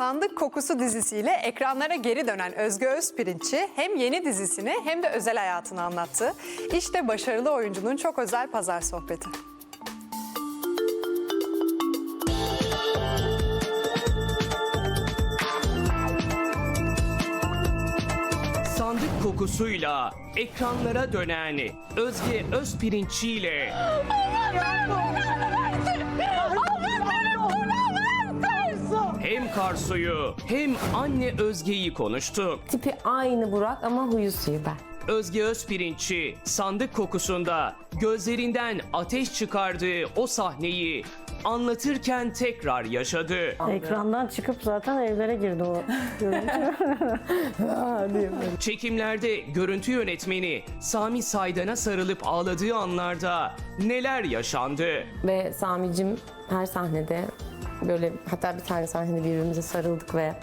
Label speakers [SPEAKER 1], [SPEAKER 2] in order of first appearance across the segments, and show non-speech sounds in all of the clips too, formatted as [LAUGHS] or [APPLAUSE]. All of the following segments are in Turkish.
[SPEAKER 1] Sandık Kokusu dizisiyle ekranlara geri dönen Özge Özpirinç'i hem yeni dizisini hem de özel hayatını anlattı. İşte başarılı oyuncunun çok özel pazar sohbeti.
[SPEAKER 2] Sandık kokusuyla ekranlara dönen Özge Özpirinççi ile hem Karsu'yu hem anne Özge'yi konuştuk.
[SPEAKER 3] Tipi aynı Burak ama huyu suyu ben.
[SPEAKER 2] Özge Özpirinççi sandık kokusunda gözlerinden ateş çıkardığı o sahneyi anlatırken tekrar yaşadı.
[SPEAKER 4] Ekrandan çıkıp zaten evlere girdi o görüntü. [LAUGHS]
[SPEAKER 2] Çekimlerde görüntü yönetmeni Sami Saydan'a sarılıp ağladığı anlarda neler yaşandı?
[SPEAKER 3] Ve Sami'cim her sahnede böyle hatta bir tane sahnede birbirimize sarıldık ve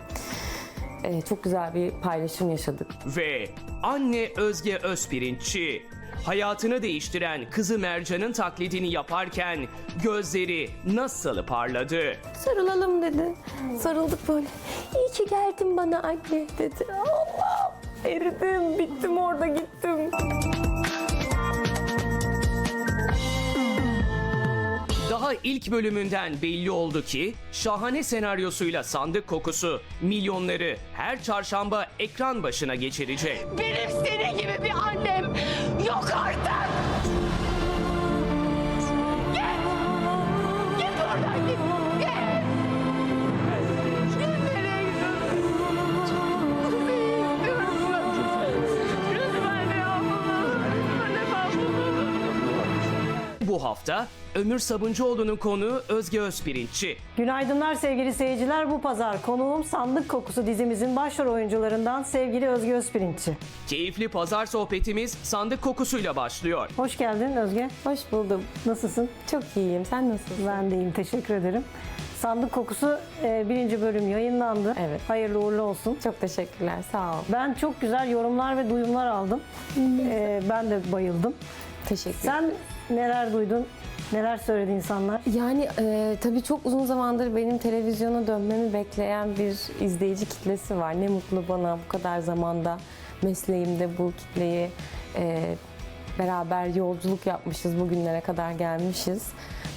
[SPEAKER 3] e, çok güzel bir paylaşım yaşadık.
[SPEAKER 2] Ve anne Özge Özpirinççi hayatını değiştiren kızı Mercan'ın taklidini yaparken gözleri nasıl parladı?
[SPEAKER 3] Sarılalım dedi. Sarıldık böyle. İyi ki geldin bana anne dedi. Allah'ım eridim, bittim orada gittim.
[SPEAKER 2] Daha ilk bölümünden belli oldu ki şahane senaryosuyla sandık kokusu milyonları her çarşamba ekran başına geçirecek.
[SPEAKER 5] Benim senin gibi bir annem yok artık. Git. Git buradan git. Git. Git nereye gidiyorsun? Ben. Lütfen ya. Ben bunu.
[SPEAKER 2] Bu hafta Ömür Sabuncuoğlu'nun konuğu Özge Özpirinççi.
[SPEAKER 4] Günaydınlar sevgili seyirciler. Bu pazar konuğum Sandık Kokusu dizimizin başrol oyuncularından sevgili Özge Özpirinççi.
[SPEAKER 2] Keyifli pazar sohbetimiz sandık kokusuyla başlıyor.
[SPEAKER 4] Hoş geldin Özge.
[SPEAKER 3] Hoş buldum.
[SPEAKER 4] Nasılsın?
[SPEAKER 3] Çok iyiyim. Sen nasılsın?
[SPEAKER 4] Ben de iyiyim. Teşekkür ederim. Sandık Kokusu e, birinci bölüm yayınlandı.
[SPEAKER 3] Evet.
[SPEAKER 4] Hayırlı uğurlu olsun.
[SPEAKER 3] Çok teşekkürler. Sağ ol.
[SPEAKER 4] Ben çok güzel yorumlar ve duyumlar aldım. E, ben de bayıldım.
[SPEAKER 3] Teşekkür
[SPEAKER 4] Sen neler duydun? Neler söyledi insanlar?
[SPEAKER 3] Yani e, tabii çok uzun zamandır benim televizyona dönmemi bekleyen bir izleyici kitlesi var. Ne mutlu bana bu kadar zamanda mesleğimde bu kitleyi e, beraber yolculuk yapmışız, bugünlere kadar gelmişiz.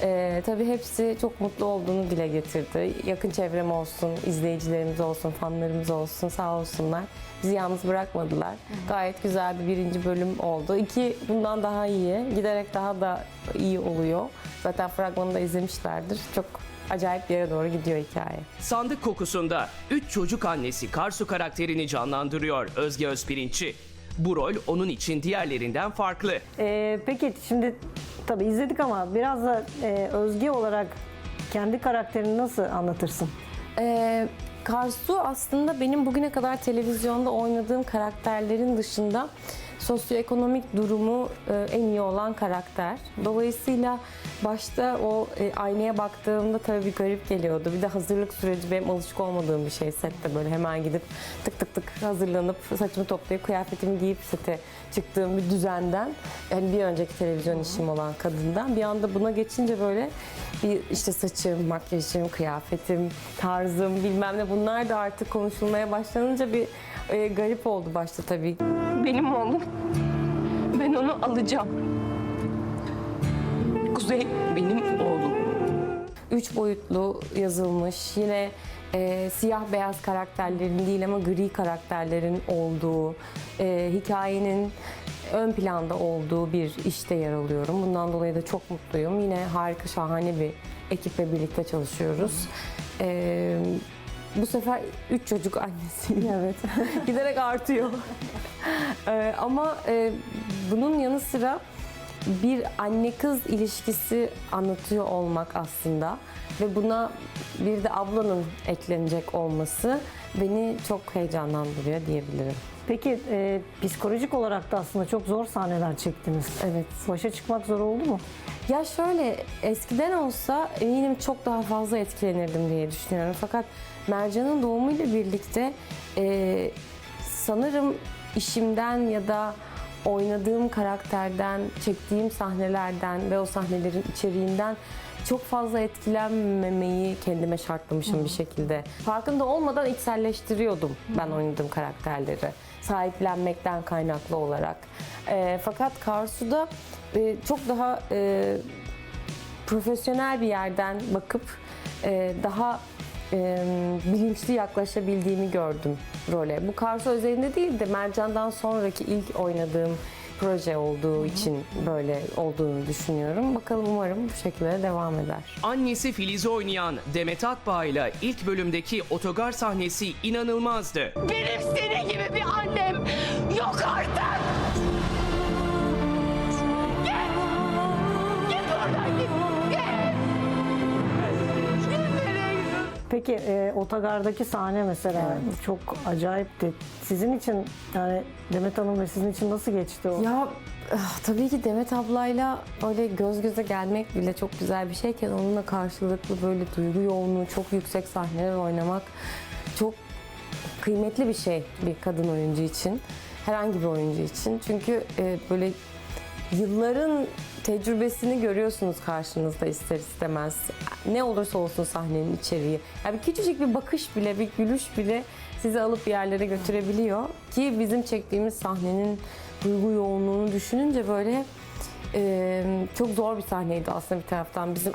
[SPEAKER 3] E, tabii hepsi çok mutlu olduğunu dile getirdi. Yakın çevrem olsun, izleyicilerimiz olsun, fanlarımız olsun sağ olsunlar. Bizi yalnız bırakmadılar. Gayet güzel bir birinci bölüm oldu. İki bundan daha iyi. Giderek daha da iyi oluyor. Zaten fragmanı da izlemişlerdir. Çok acayip bir yere doğru gidiyor hikaye.
[SPEAKER 2] Sandık kokusunda 3 çocuk annesi Karsu karakterini canlandırıyor Özge Özpirinççi. Bu rol onun için diğerlerinden farklı.
[SPEAKER 4] E, peki şimdi tabii izledik ama biraz da e, Özge olarak kendi karakterini nasıl anlatırsın?
[SPEAKER 3] Ee, Karsu aslında benim bugüne kadar televizyonda oynadığım karakterlerin dışında sosyoekonomik durumu e, en iyi olan karakter. Dolayısıyla başta o e, aynaya baktığımda tabii bir garip geliyordu. Bir de hazırlık süreci benim alışık olmadığım bir şey sette böyle hemen gidip tık tık tık hazırlanıp saçımı toplayıp kıyafetimi giyip sete çıktığım bir düzenden yani bir önceki televizyon işim olan kadından bir anda buna geçince böyle bir işte saçım, makyajım, kıyafetim, tarzım bilmem ne bunlar da artık konuşulmaya başlanınca bir e, garip oldu başta tabii.
[SPEAKER 5] Benim oğlum. Ben onu alacağım. Kuzey benim oğlum.
[SPEAKER 3] Üç boyutlu yazılmış yine e, siyah beyaz karakterlerin değil ama gri karakterlerin olduğu e, hikayenin ön planda olduğu bir işte yer alıyorum. Bundan dolayı da çok mutluyum. Yine harika şahane bir ekiple birlikte çalışıyoruz. E, bu sefer üç çocuk annesiyim.
[SPEAKER 4] Evet. [LAUGHS]
[SPEAKER 3] giderek artıyor. [LAUGHS] Ee, ama e, bunun yanı sıra bir anne kız ilişkisi anlatıyor olmak aslında ve buna bir de ablanın eklenecek olması beni çok heyecanlandırıyor diyebilirim.
[SPEAKER 4] Peki e, psikolojik olarak da aslında çok zor sahneler çektiniz.
[SPEAKER 3] Evet.
[SPEAKER 4] Başa çıkmak zor oldu mu?
[SPEAKER 3] Ya şöyle eskiden olsa eminim çok daha fazla etkilenirdim diye düşünüyorum. Fakat Mercan'ın doğumuyla birlikte e, sanırım işimden ya da oynadığım karakterden, çektiğim sahnelerden ve o sahnelerin içeriğinden çok fazla etkilenmemeyi kendime şartlamışım bir şekilde. Farkında olmadan içselleştiriyordum ben oynadığım karakterleri. Sahiplenmekten kaynaklı olarak. Ee, fakat Karsu'da e, çok daha e, profesyonel bir yerden bakıp e, daha e, bilinçli yaklaşabildiğimi gördüm role. Bu Karsu özelinde değil de Mercan'dan sonraki ilk oynadığım proje olduğu için böyle olduğunu düşünüyorum. Bakalım umarım bu şekilde devam eder.
[SPEAKER 2] Annesi Filiz'i oynayan Demet Akbağ ile ilk bölümdeki otogar sahnesi inanılmazdı.
[SPEAKER 5] Benim senin gibi bir annem yok artık.
[SPEAKER 4] Peki e, otogardaki sahne mesela çok acayipti. Sizin için yani Demet Hanım ve sizin için nasıl geçti o?
[SPEAKER 3] Ya ah, tabii ki Demet ablayla öyle göz göze gelmek bile çok güzel bir şeyken onunla karşılıklı böyle duygu yoğunluğu çok yüksek sahneler oynamak çok kıymetli bir şey bir kadın oyuncu için. Herhangi bir oyuncu için. Çünkü e, böyle yılların tecrübesini görüyorsunuz karşınızda ister istemez. Ne olursa olsun sahnenin içeriği. Yani küçücük bir bakış bile, bir gülüş bile sizi alıp bir yerlere götürebiliyor. Ki bizim çektiğimiz sahnenin duygu yoğunluğunu düşününce böyle e, çok zor bir sahneydi aslında bir taraftan. Bizim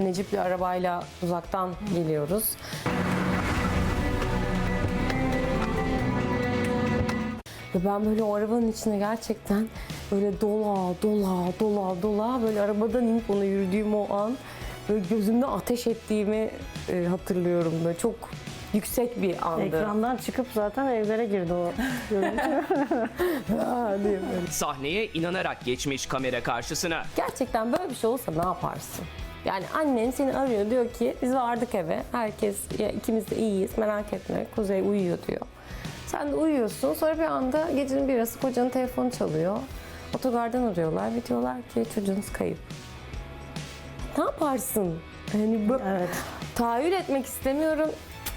[SPEAKER 3] Necip'le arabayla uzaktan geliyoruz. Ve ben böyle o arabanın içine gerçekten böyle dola dola dola dola böyle arabadan inip ona yürüdüğüm o an böyle gözümde ateş ettiğimi e, hatırlıyorum. Böyle çok yüksek bir andı.
[SPEAKER 4] Ekrandan çıkıp zaten evlere girdi o görüntü.
[SPEAKER 3] Aa, diye böyle.
[SPEAKER 2] Sahneye inanarak geçmiş kamera karşısına.
[SPEAKER 3] Gerçekten böyle bir şey olsa ne yaparsın? Yani annen seni arıyor diyor ki biz vardık eve. Herkes ya ikimiz de iyiyiz merak etme Kuzey uyuyor diyor. Sen de uyuyorsun sonra bir anda gecenin bir yarısı kocanın telefonu çalıyor. Otogardan arıyorlar ve diyorlar ki çocuğunuz kayıp. Ne yaparsın? Hani bu
[SPEAKER 4] evet.
[SPEAKER 3] tahayyül etmek istemiyorum.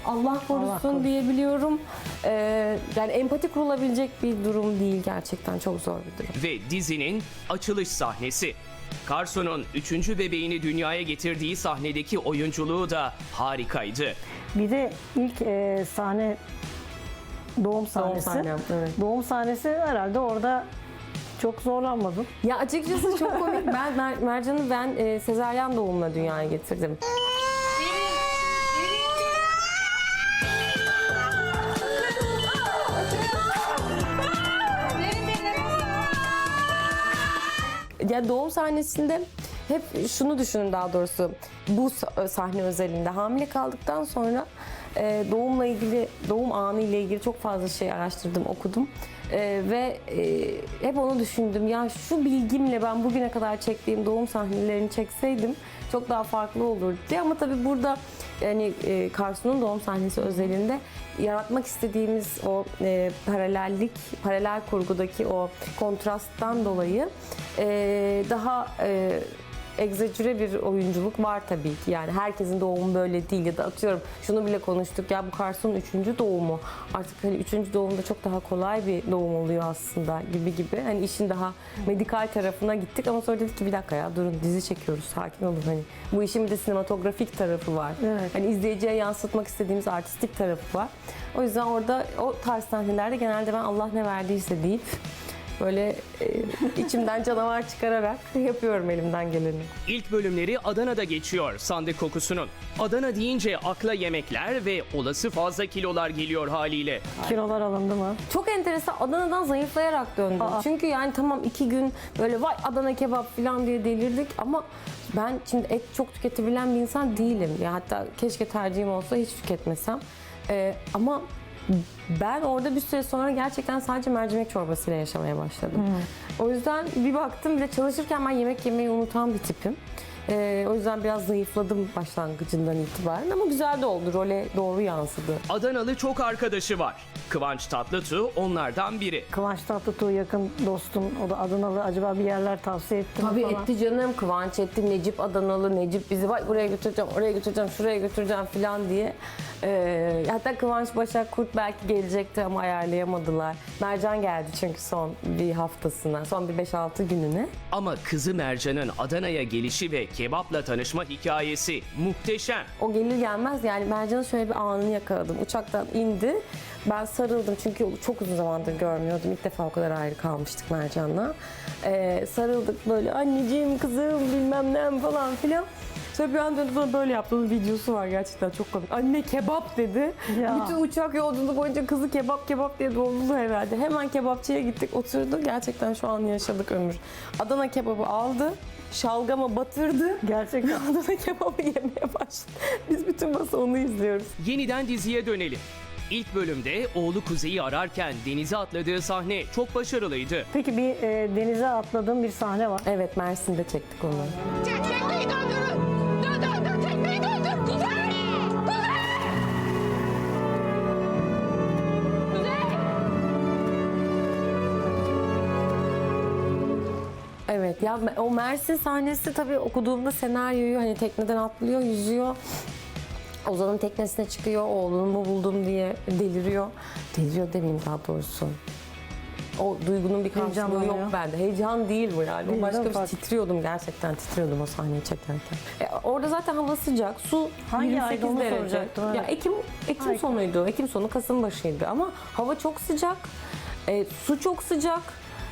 [SPEAKER 3] Allah korusun
[SPEAKER 4] korusun.
[SPEAKER 3] diyebiliyorum. Ee, yani empati kurulabilecek bir durum değil gerçekten çok zor bir durum.
[SPEAKER 2] Ve dizinin açılış sahnesi. Karsu'nun üçüncü bebeğini dünyaya getirdiği sahnedeki oyunculuğu da harikaydı.
[SPEAKER 4] Bir de ilk e, sahne doğum sahnesi.
[SPEAKER 3] sahnem, evet.
[SPEAKER 4] Doğum sahnesi herhalde orada çok zorlanmadım.
[SPEAKER 3] Ya açıkçası çok komik. [LAUGHS] Ben Mer- Mercan'ı ben e, sezaryen doğumla dünyaya getirdim. Ya doğum sahnesinde hep şunu düşünün daha doğrusu bu sa- sahne özelinde hamile kaldıktan sonra e, doğumla ilgili doğum anı ile ilgili çok fazla şey araştırdım okudum. E, ve e, hep onu düşündüm. Ya şu bilgimle ben bugüne kadar çektiğim doğum sahnelerini çekseydim çok daha farklı olurdu. Ama tabii burada yani e, Karsu'nun doğum sahnesi özelinde yaratmak istediğimiz o e, paralellik, paralel kurgudaki o kontrasttan dolayı e, daha e, egzajüre bir oyunculuk var tabii ki. Yani herkesin doğumu böyle değil ya da atıyorum şunu bile konuştuk ya bu Karsu'nun üçüncü doğumu. Artık hani üçüncü doğumda çok daha kolay bir doğum oluyor aslında gibi gibi. Hani işin daha medikal tarafına gittik ama sonra dedik ki bir dakika ya durun dizi çekiyoruz sakin olun hani. Bu işin bir de sinematografik tarafı var.
[SPEAKER 4] Evet.
[SPEAKER 3] Hani izleyiciye yansıtmak istediğimiz artistik tarafı var. O yüzden orada o tarz sahnelerde genelde ben Allah ne verdiyse deyip böyle e, [LAUGHS] içimden canavar çıkararak yapıyorum elimden geleni.
[SPEAKER 2] İlk bölümleri Adana'da geçiyor sandık kokusunun. Adana deyince akla yemekler ve olası fazla kilolar geliyor haliyle.
[SPEAKER 4] Kilolar alındı mı?
[SPEAKER 3] Çok enteresan Adana'dan zayıflayarak döndüm.
[SPEAKER 4] Aa.
[SPEAKER 3] Çünkü yani tamam iki gün böyle vay Adana kebap falan diye delirdik ama ben şimdi et çok tüketebilen bir insan değilim. Ya hatta keşke tercihim olsa hiç tüketmesem. Ee, ama ben orada bir süre sonra gerçekten sadece mercimek çorbasıyla yaşamaya başladım. O yüzden bir baktım bir de çalışırken ben yemek yemeyi unutan bir tipim. Ee, o yüzden biraz zayıfladım başlangıcından itibaren ama güzel de oldu. Role doğru yansıdı.
[SPEAKER 2] Adanalı çok arkadaşı var. Kıvanç Tatlıtuğ onlardan biri.
[SPEAKER 4] Kıvanç Tatlıtuğ yakın dostum. O da Adanalı. Acaba bir yerler tavsiye etti mi
[SPEAKER 3] Tabii
[SPEAKER 4] falan?
[SPEAKER 3] etti canım Kıvanç etti Necip Adanalı Necip bizi vay buraya götüreceğim oraya götüreceğim şuraya götüreceğim falan diye. Ee, hatta Kıvanç Başak Kurt belki gelecekti ama ayarlayamadılar. Mercan geldi çünkü son bir haftasına son bir 5-6 gününe.
[SPEAKER 2] Ama kızı Mercan'ın Adana'ya gelişi ve kebapla tanışma hikayesi muhteşem.
[SPEAKER 3] O gelir gelmez yani Mercan'ın şöyle bir anını yakaladım. Uçaktan indi. Ben sarıldım çünkü çok uzun zamandır görmüyordum. İlk defa o kadar ayrı kalmıştık Mercan'la. Ee, sarıldık böyle anneciğim kızım bilmem ne falan filan. Sonra bir an döndü bana böyle yaptığım videosu var gerçekten çok komik. Anne kebap dedi.
[SPEAKER 4] Ya.
[SPEAKER 3] Bütün uçak yolculuğu boyunca kızı kebap kebap diye doldu herhalde. Hemen kebapçıya gittik oturdu. Gerçekten şu an yaşadık ömür. Adana kebabı aldı. Şalgama batırdı.
[SPEAKER 4] Gerçekten. [LAUGHS]
[SPEAKER 3] Adana kebabı yemeye başladı. Biz bütün masa onu izliyoruz.
[SPEAKER 2] Yeniden diziye dönelim. İlk bölümde oğlu Kuzey'i ararken denize atladığı sahne çok başarılıydı.
[SPEAKER 4] Peki bir e, denize atladığım bir sahne var.
[SPEAKER 3] Evet Mersin'de çektik onu.
[SPEAKER 5] Çek, tekneyi döndürün. Dön, dön, dön, tekneyi döndür. Kuzey! Kuzey! Kuzey!
[SPEAKER 3] Evet ya o Mersin sahnesi tabii okuduğumda senaryoyu hani tekneden atlıyor, yüzüyor. Ozan'ın teknesine çıkıyor, oğlumu buldum diye deliriyor. Deliriyor demeyeyim daha doğrusu. O duygunun bir karşılığı yok bende. Heyecan değil bu yani.
[SPEAKER 4] Değil,
[SPEAKER 3] o başka bir şey. Titriyordum gerçekten titriyordum o sahneyi çekerken. E, orada zaten hava sıcak. Su
[SPEAKER 4] Hangi
[SPEAKER 3] 28
[SPEAKER 4] ayda onu
[SPEAKER 3] derece. Ya. Ekim Ekim
[SPEAKER 4] Ay.
[SPEAKER 3] sonuydu. Ekim sonu Kasım başıydı ama hava çok sıcak. E, su çok sıcak.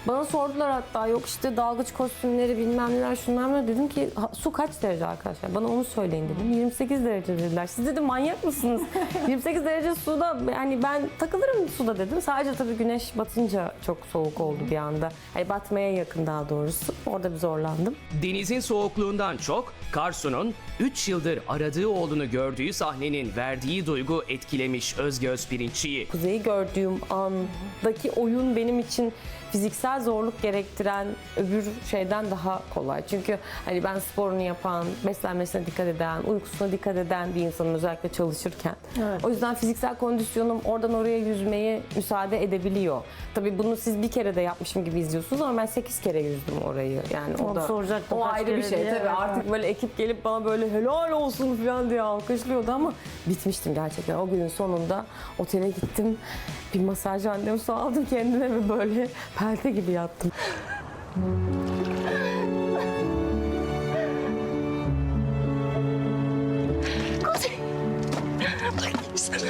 [SPEAKER 3] Bana sordular hatta yok işte dalgıç kostümleri bilmem neler şunlar mı dedim ki "Ha, su kaç derece arkadaşlar? Bana onu söyleyin dedim. 28 derece dediler. Siz dedim manyak mısınız? [LAUGHS] 28 derece suda yani ben takılırım suda dedim. Sadece tabii güneş batınca çok soğuk oldu bir anda. Hani batmaya yakın daha doğrusu. Orada bir zorlandım.
[SPEAKER 2] Denizin soğukluğundan çok Karsu'nun 3 yıldır aradığı oğlunu gördüğü sahnenin verdiği duygu etkilemiş Özge Özpirinççi'yi.
[SPEAKER 3] Kuzeyi gördüğüm andaki oyun benim için fiziksel zorluk gerektiren öbür şeyden daha kolay. Çünkü hani ben sporunu yapan, beslenmesine dikkat eden, uykusuna dikkat eden bir insanım özellikle çalışırken.
[SPEAKER 4] Evet.
[SPEAKER 3] O yüzden fiziksel kondisyonum oradan oraya yüzmeye müsaade edebiliyor. Tabii bunu siz bir kere de yapmışım gibi izliyorsunuz ama ben 8 kere yüzdüm orayı. Yani o
[SPEAKER 4] Onu
[SPEAKER 3] da
[SPEAKER 4] soracaktım,
[SPEAKER 3] o ayrı bir şey
[SPEAKER 4] diye.
[SPEAKER 3] tabii.
[SPEAKER 4] Evet,
[SPEAKER 3] Artık böyle ekip gelip bana böyle helal olsun falan diye alkışlıyordu ama bitmiştim gerçekten. O günün sonunda otele gittim. Bir masaj randevusu aldım kendime ve böyle pelte gibi yattım.
[SPEAKER 5] Kuzey! Bakayım sana.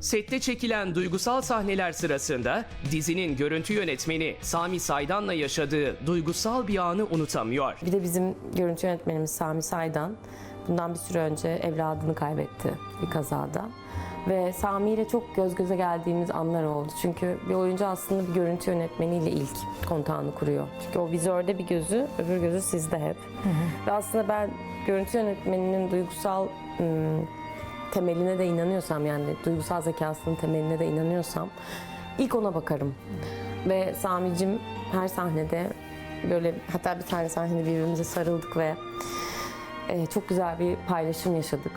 [SPEAKER 2] Sette çekilen duygusal sahneler sırasında dizinin görüntü yönetmeni Sami Saydan'la yaşadığı duygusal bir anı unutamıyor.
[SPEAKER 3] Bir de bizim görüntü yönetmenimiz Sami Saydan bundan bir süre önce evladını kaybetti bir kazada. Ve Sami ile çok göz göze geldiğimiz anlar oldu. Çünkü bir oyuncu aslında bir görüntü yönetmeniyle ilk kontağını kuruyor. Çünkü o vizörde bir gözü, öbür gözü sizde hep. Ve aslında ben görüntü yönetmeninin duygusal ım, temeline de inanıyorsam yani duygusal zekasının temeline de inanıyorsam ilk ona bakarım. Ve Sami'cim her sahnede böyle hatta bir tane sahnede birbirimize sarıldık ve e, çok güzel bir paylaşım yaşadık.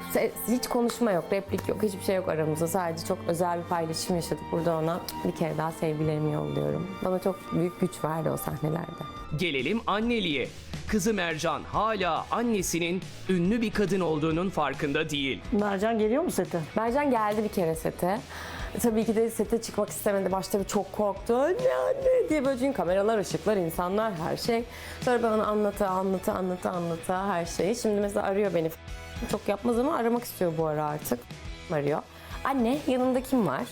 [SPEAKER 3] Hiç konuşma yok, replik yok, hiçbir şey yok aramızda. Sadece çok özel bir paylaşım yaşadık. Burada ona bir kere daha sevgilerimi yolluyorum. Bana çok büyük güç verdi o sahnelerde.
[SPEAKER 2] Gelelim anneliğe. Kızı Mercan hala annesinin ünlü bir kadın olduğunun farkında değil.
[SPEAKER 4] Mercan geliyor mu sete?
[SPEAKER 3] Mercan geldi bir kere sete. Tabii ki de sete çıkmak istemedi. Başta bir çok korktu. Anne anne diye böyle çünkü kameralar, ışıklar, insanlar her şey. Sonra ben ona anlatı anlatı anlatı anlatı her şeyi. Şimdi mesela arıyor beni. Çok yapmaz ama aramak istiyor bu ara artık. Arıyor. Anne yanında kim var?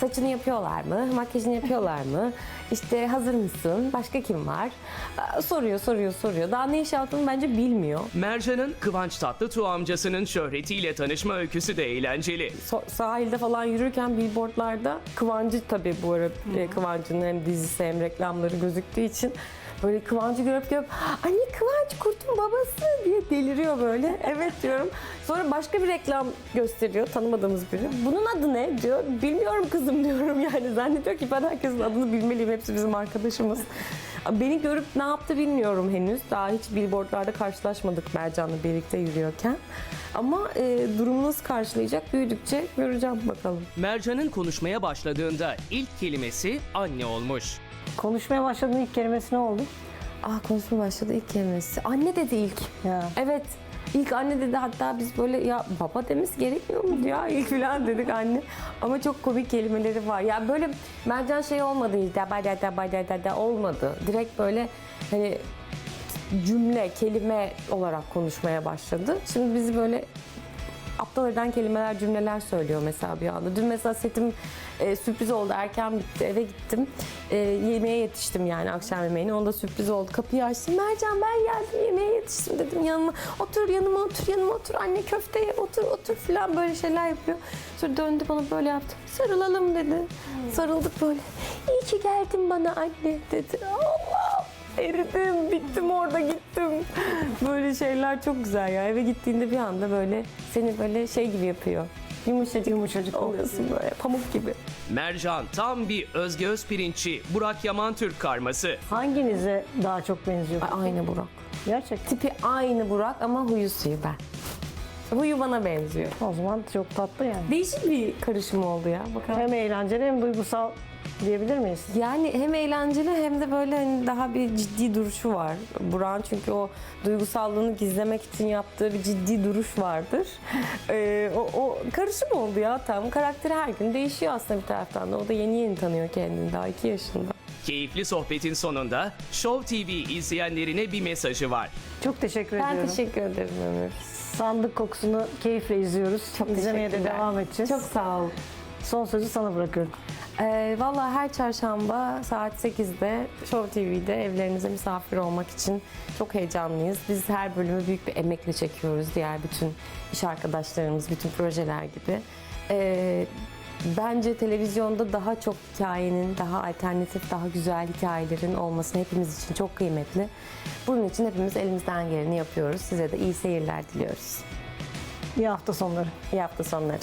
[SPEAKER 3] Saçını yapıyorlar mı? Makyajını yapıyorlar mı? [LAUGHS] İşte hazır mısın? Başka kim var? Soruyor, soruyor, soruyor. Daha ne iş yaptığını bence bilmiyor.
[SPEAKER 2] Mercan'ın Kıvanç Tatlıtuğ amcasının şöhretiyle tanışma öyküsü de eğlenceli.
[SPEAKER 3] So- sahilde falan yürürken billboardlarda Kıvancı tabii bu ara e, Kıvancı'nın hem dizisi hem reklamları gözüktüğü için böyle Kıvancı görüp görüp anne Kıvanç Kurt'un babası diye deliriyor böyle. [LAUGHS] Evet diyorum. Sonra başka bir reklam gösteriyor tanımadığımız biri. Bunun adı ne diyor. Bilmiyorum kızım [LAUGHS] diyorum yani. Zannediyor ki ben herkesin adını bilmeliyim. Hepsi bizim arkadaşımız. [LAUGHS] Beni görüp ne yaptı bilmiyorum henüz. Daha hiç billboardlarda karşılaşmadık Mercan'la birlikte yürüyorken. Ama e, durumu nasıl karşılayacak büyüdükçe göreceğim bakalım.
[SPEAKER 2] Mercan'ın konuşmaya başladığında ilk kelimesi anne olmuş.
[SPEAKER 4] Konuşmaya başladığın ilk kelimesi ne oldu?
[SPEAKER 3] Aa konuşma başladı ilk kelimesi. Anne dedi ilk.
[SPEAKER 4] Ya.
[SPEAKER 3] Evet. İlk anne dedi hatta biz böyle ya baba demesi gerekmiyor mu ya ilk falan dedik anne. Ama çok komik kelimeleri var. Ya böyle Mercan şey olmadı da ba da da ba da da da olmadı. Direkt böyle hani cümle, kelime olarak konuşmaya başladı. Şimdi bizi böyle aptal eden kelimeler, cümleler söylüyor mesela bir anda. Dün mesela setim e, sürpriz oldu. Erken bitti. Eve gittim. E, yemeğe yetiştim yani akşam yemeğine. Onda sürpriz oldu. Kapıyı açtım. Mercan ben geldim yemeğe yetiştim dedim yanıma. Otur yanıma otur yanıma otur. Anne köfte ye otur otur falan böyle şeyler yapıyor. Sonra döndü bana böyle yaptı. Sarılalım dedi. Sarıldık böyle. İyi ki geldin bana anne dedi. Allah eridim, bittim orada gittim. Böyle şeyler çok güzel ya. Eve gittiğinde bir anda böyle seni böyle şey gibi yapıyor. Yumuşacık yumuşacık oluyorsun böyle pamuk gibi.
[SPEAKER 2] Mercan tam bir Özge Özpirinççi, Burak Yaman Türk karması.
[SPEAKER 4] Hanginize daha çok benziyor?
[SPEAKER 3] Ay, Aynı Burak.
[SPEAKER 4] Gerçekten.
[SPEAKER 3] Tipi aynı Burak ama huyu suyu ben. Huyu bana benziyor.
[SPEAKER 4] O zaman çok tatlı yani.
[SPEAKER 3] Değişik bir karışım oldu ya. Bakalım.
[SPEAKER 4] Hem eğlenceli hem duygusal diyebilir miyiz?
[SPEAKER 3] Yani hem eğlenceli hem de böyle hani daha bir ciddi duruşu var. Burak'ın çünkü o duygusallığını gizlemek için yaptığı bir ciddi duruş vardır. [LAUGHS] Ee, o, o karışım oldu ya tam. Karakteri her gün değişiyor aslında bir taraftan da. O da yeni yeni tanıyor kendini daha iki yaşında.
[SPEAKER 2] Keyifli sohbetin sonunda Show TV izleyenlerine bir mesajı var.
[SPEAKER 4] Çok teşekkür
[SPEAKER 3] Ben
[SPEAKER 4] ediyorum.
[SPEAKER 3] teşekkür ederim Ömür.
[SPEAKER 4] Sandık kokusunu keyifle izliyoruz.
[SPEAKER 3] Çok
[SPEAKER 4] İzlemeye de
[SPEAKER 3] teşekkürler.
[SPEAKER 4] devam edeceğiz.
[SPEAKER 3] Çok sağ ol.
[SPEAKER 4] Son sözü sana bırakıyorum.
[SPEAKER 3] Ee, Valla her çarşamba saat 8'de Show TV'de evlerinize misafir olmak için çok heyecanlıyız. Biz her bölümü büyük bir emekle çekiyoruz. Diğer bütün iş arkadaşlarımız, bütün projeler gibi. Ee, bence televizyonda daha çok hikayenin, daha alternatif, daha güzel hikayelerin olması hepimiz için çok kıymetli. Bunun için hepimiz elimizden geleni yapıyoruz. Size de iyi seyirler diliyoruz.
[SPEAKER 4] İyi hafta sonları.
[SPEAKER 3] İyi hafta sonları.